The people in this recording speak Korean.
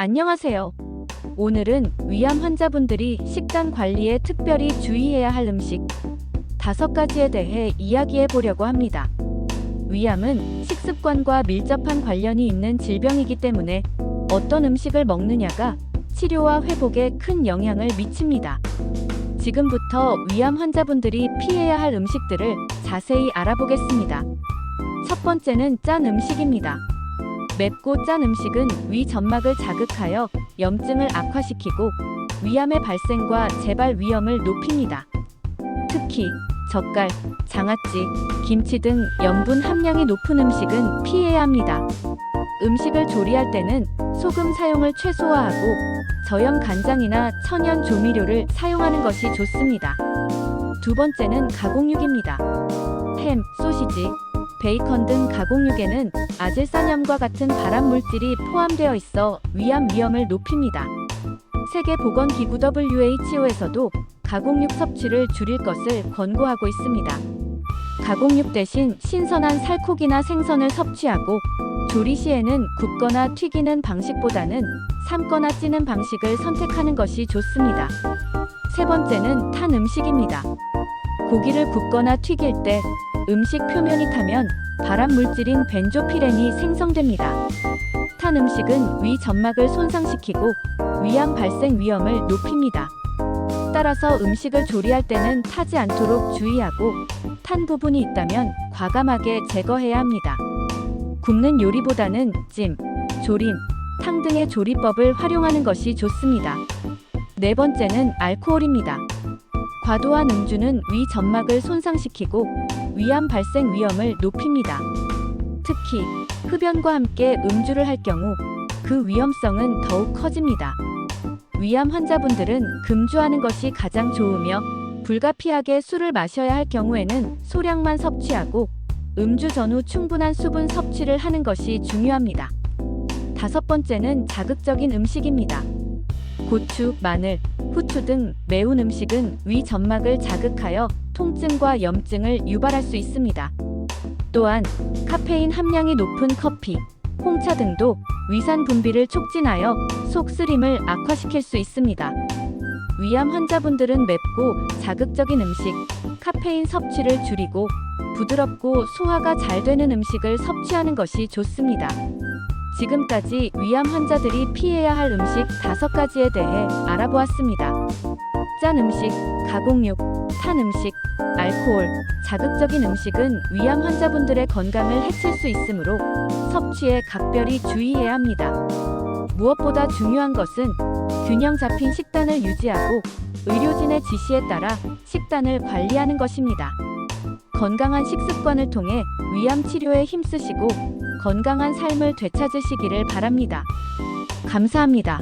안녕하세요. 오늘은 위암 환자분들이 식단 관리에 특별히 주의해야 할 음식 다섯 가지에 대해 이야기해 보려고 합니다. 위암은 식습관과 밀접한 관련이 있는 질병이기 때문에 어떤 음식을 먹느냐가 치료와 회복에 큰 영향을 미칩니다. 지금부터 위암 환자분들이 피해야 할 음식들을 자세히 알아보겠습니다. 첫 번째는 짠 음식입니다. 맵고 짠 음식은 위 점막을 자극하여 염증을 악화시키고 위암의 발생과 재발 위험을 높입니다. 특히 젓갈, 장아찌, 김치 등 염분 함량이 높은 음식은 피해야 합니다. 음식을 조리할 때는 소금 사용을 최소화하고 저염 간장이나 천연 조미료를 사용하는 것이 좋습니다. 두 번째는 가공육입니다. 햄, 소시지, 베이컨 등 가공육에는 아질산염과 같은 발암 물질이 포함되어 있어 위암 위험을 높입니다. 세계보건기구 WHO에서도 가공육 섭취를 줄일 것을 권고하고 있습니다. 가공육 대신 신선한 살코기나 생선을 섭취하고 조리 시에는 굽거나 튀기는 방식보다는 삶거나 찌는 방식을 선택하는 것이 좋습니다. 세 번째는 탄 음식입니다. 고기를 굽거나 튀길 때 음식 표면이 타면 발암 물질인 벤조피렌이 생성됩니다. 탄 음식은 위 점막을 손상시키고 위암 발생 위험을 높입니다. 따라서 음식을 조리할 때는 타지 않도록 주의하고 탄 부분이 있다면 과감하게 제거해야 합니다. 굽는 요리보다는 찜, 조림, 탕 등의 조리법을 활용하는 것이 좋습니다. 네 번째는 알코올입니다. 과도한 음주는 위 점막을 손상시키고 위암 발생 위험을 높입니다. 특히 흡연과 함께 음주를 할 경우 그 위험성은 더욱 커집니다. 위암 환자분들은 금주하는 것이 가장 좋으며 불가피하게 술을 마셔야 할 경우에는 소량만 섭취하고 음주 전후 충분한 수분 섭취를 하는 것이 중요합니다. 다섯 번째는 자극적인 음식입니다. 고추, 마늘, 후추 등 매운 음식은 위 점막을 자극하여 통증과 염증을 유발할 수 있습니다. 또한 카페인 함량이 높은 커피, 홍차 등도 위산 분비를 촉진하여 속 쓰림을 악화시킬 수 있습니다. 위암 환자분들은 맵고 자극적인 음식, 카페인 섭취를 줄이고 부드럽고 소화가 잘 되는 음식을 섭취하는 것이 좋습니다. 지금까지 위암 환자들이 피해야 할 음식 다섯 가지에 대해 알아보았습니다. 짠 음식, 가공육, 탄 음식, 알코올, 자극적인 음식은 위암 환자분들의 건강을 해칠 수 있으므로 섭취에 각별히 주의해야 합니다. 무엇보다 중요한 것은 균형 잡힌 식단을 유지하고 의료진의 지시에 따라 식단을 관리하는 것입니다. 건강한 식습관을 통해 위암 치료에 힘쓰시고 건강한 삶을 되찾으시기를 바랍니다. 감사합니다.